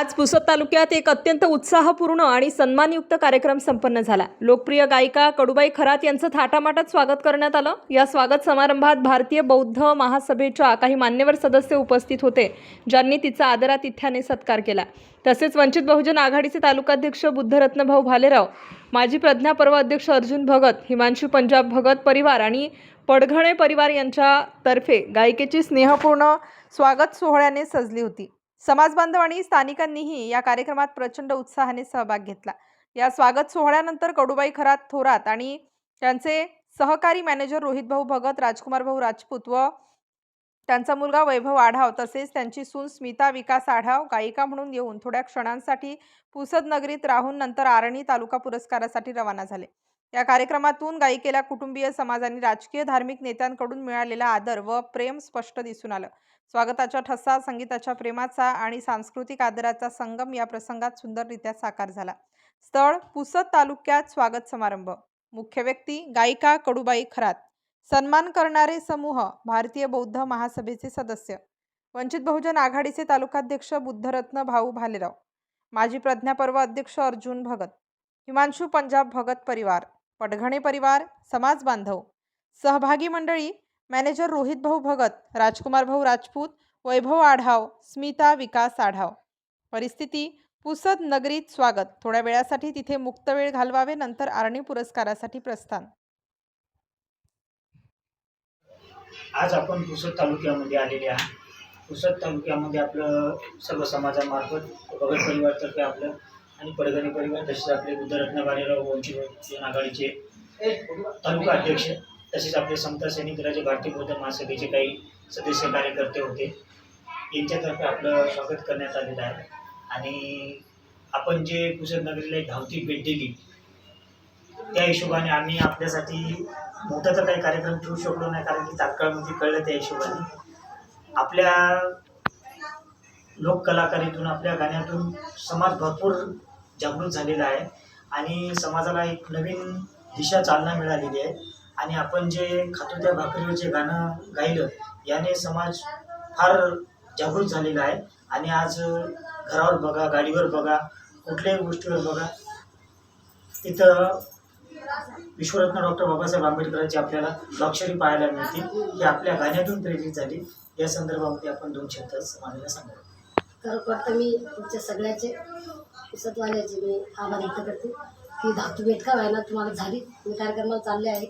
आज पुसद तालुक्यात एक अत्यंत उत्साहपूर्ण आणि सन्मानयुक्त कार्यक्रम संपन्न झाला. लोकप्रिय गायिका कडुबाई खरात यांचं थाटामाटात स्वागत करण्यात आलं. या स्वागत समारंभात भारतीय बौद्ध महासभेच्या काही मान्यवर सदस्य उपस्थित होते ज्यांनी तिचा आदरातिथ्याने सत्कार केला. तसेच वंचित बहुजन आघाडीचे तालुकाध्यक्ष बुद्धरत्न भाऊ भालेराव माजी प्रज्ञा पर्व अध्यक्ष अर्जुन भगत हिमांशू पंजाब भगत परिवार आणि पडघणे परिवार यांच्यातर्फे गायिकेची स्नेहपूर्ण स्वागत सोहळ्याने सजली होती. समाजबांधव आणि स्थानिकांनीही या कार्यक्रमात प्रचंड उत्साहाने सहभाग घेतला. या स्वागत सोहळ्यानंतर कडुबाई खरात थोरात आणि त्यांचे सहकारी मॅनेजर रोहित भाऊ भगत राजकुमार भाऊ राजपूत व त्यांचा मुलगा वैभव आढाव तसेच त्यांची सून स्मिता विकास आढाव गायिका म्हणून येऊन थोड्या क्षणांसाठी पुसद नगरीत राहून नंतर आरणी तालुका पुरस्कारासाठी रवाना झाले. या कार्यक्रमातून गायिकेला कुटुंबीय समाज आणि राजकीय धार्मिक नेत्यांकडून मिळालेला आदर व प्रेम स्पष्ट दिसून आलं. स्वागताच्या ठसा संगीताच्या प्रेमाचा आणि सांस्कृतिक आदराचा संगम या प्रसंगात सुंदररित्या साकार झाला. स्थळ पुसद तालुक्यात स्वागत समारंभ. मुख्य व्यक्ती गायिका कडुबाई खरात. सन्मान करणारे समूह भारतीय बौद्ध महासभेचे सदस्य. वंचित बहुजन आघाडीचे तालुकाध्यक्ष बुद्धरत्न भाऊ भालेराव. माजी प्रज्ञापर्व अध्यक्ष अर्जुन भगत. हिमांशू पंजाब भगत परिवार. पडघणे परिवार समाज बांधव. सहभागी मंडळी मॅनेजर रोहित भाऊ भगत राजकुमार भाऊ राजपूत वैभव आढाव स्मिता विकास आढाव. परिस्थिती पुसद नगरीत स्वागत. थोड्या वेळासाठी तिथे मुक्त वेळ घालवावे नंतर आरणी पुरस्कारासाठी प्रस्थान. आज आपण पुसद तालुक्यामध्ये आलेले आहात. पुसद तालुक्यामध्ये आपलं सर्व समाजामार्फत भगत परिवारतर्फे आपलं आणि परगणी परिवार तसेच आपले बुद्धरत्न बालेराव वंची आघाडीचे तालुका अध्यक्ष तसेच आपले समता सैनिक राज्य भारतीय बौद्ध महासभेचे काही सदस्य कार्यकर्ते होते. यांच्यातर्फे आपलं स्वागत करण्यात आलेलं आहे. आणि आपण जे पुसदनगरीला एक धावती भेट दिली त्या हिशोबाने आम्ही आपल्यासाठी मोठा तर काही कार्यक्रम ठेवू शकलो नाही कारण की तात्काळमध्ये कळलं त्या हिशोबाने. आपल्या लोककलाकारीतून आपल्या गाण्यातून समाज भरपूर जागृत झालेला आहे. आणि समाजाला एक नवीन दिशा चालना मिळालेली आहे. आणि आपण जे खातो त्या भाकरीवर जे गाणं गायलं याने समाज फार जागृत झालेला आहे. आणि आज घरावर बघा गाडीवर बघा कुठल्याही गोष्टीवर बघा तिथं विश्वरत्न डॉक्टर बाबासाहेब आंबेडकरांची आपल्याला स्वाक्षरी पाहायला मिळतील. ही आपल्या गाण्यातून प्रेरित झाली. या संदर्भामध्ये आपण दोन शब्द समाजाला सांगू. खरोखर तर मी तुमच्या सगळ्याचे पुसतवाल्याचे मी आभार व्यक्त करते. की धातू भेट का व्हायला तुम्हाला झाली. मी कार्यक्रमाला चालले आहे.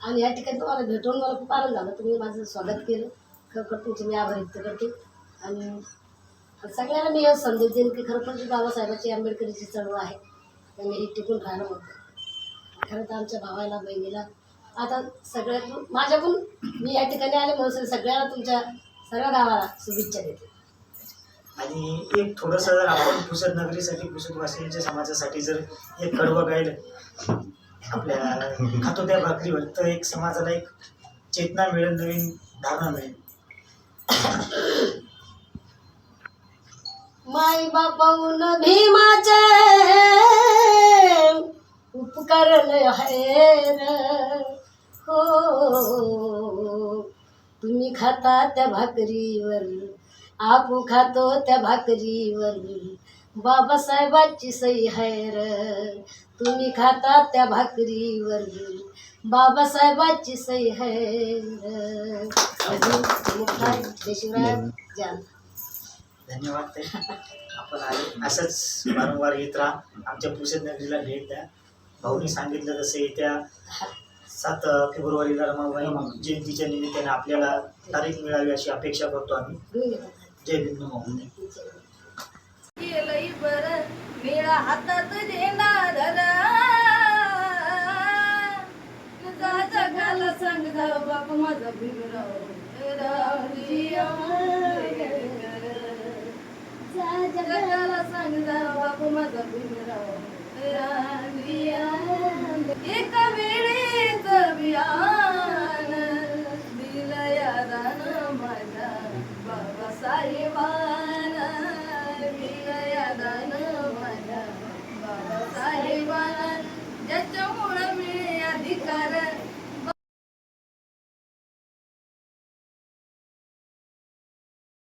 आणि या ठिकाणी तुम्हाला भेटून मला खूप आनंद झाला. तुम्ही माझं स्वागत केलं. खरोखर तुमचे मी आभार व्यक्त करते. आणि सगळ्यांना मी हे संदेश देईन की खरोखर जी बाबासाहेबाची आंबेडकरीची चळवळ आहे. त्यांनी ही टिकून राहायला होतं खरं तर आमच्या भावाला बहिणीला आता सगळ्यातून माझ्याकडून मी या ठिकाणी आले म्हणून सगळ्यांना तुमच्या सर्व गावाला शुभेच्छा देते. आणि एक थोडंसं जर आपण पुसद नगरीसाठी पुसदवासियांच्या समाजासाठी जर एक कडवं गायलं आपल्या खातो त्या भाकरीवर तर एक समाजाला एक चेतना मिळेल नवीन धारणा मिळेल. माई बापाऊन भीमाचे उपकार लय हैर हो तुम्ही खाता त्या भाकरीवर. आपू खातो त्या भाकरीवर. बाबासाहेबांची सई हैर तुम्ही खाता त्या भाकरीवर. बाबासाहेबांची सई हैर धन्यवाद ताई. आपण आले. असंच वारंवार येत राहा. आमच्या पुसद नगरीला भेट द्या. भाऊनी सांगितलं तसं येत्या सात फेब्रुवारीला रमाबाई जयंतीच्या निमित्ताने आपल्याला तारीख मिळावी अशी अपेक्षा करतो आम्ही. जयभीम माऊली बर निळा हातात झेंडा धरा तुझा जगाला सांग धाव बाप माझा भीमराव जगाला सांग धाव बाप माझा भीमराव एका वेळेच बिया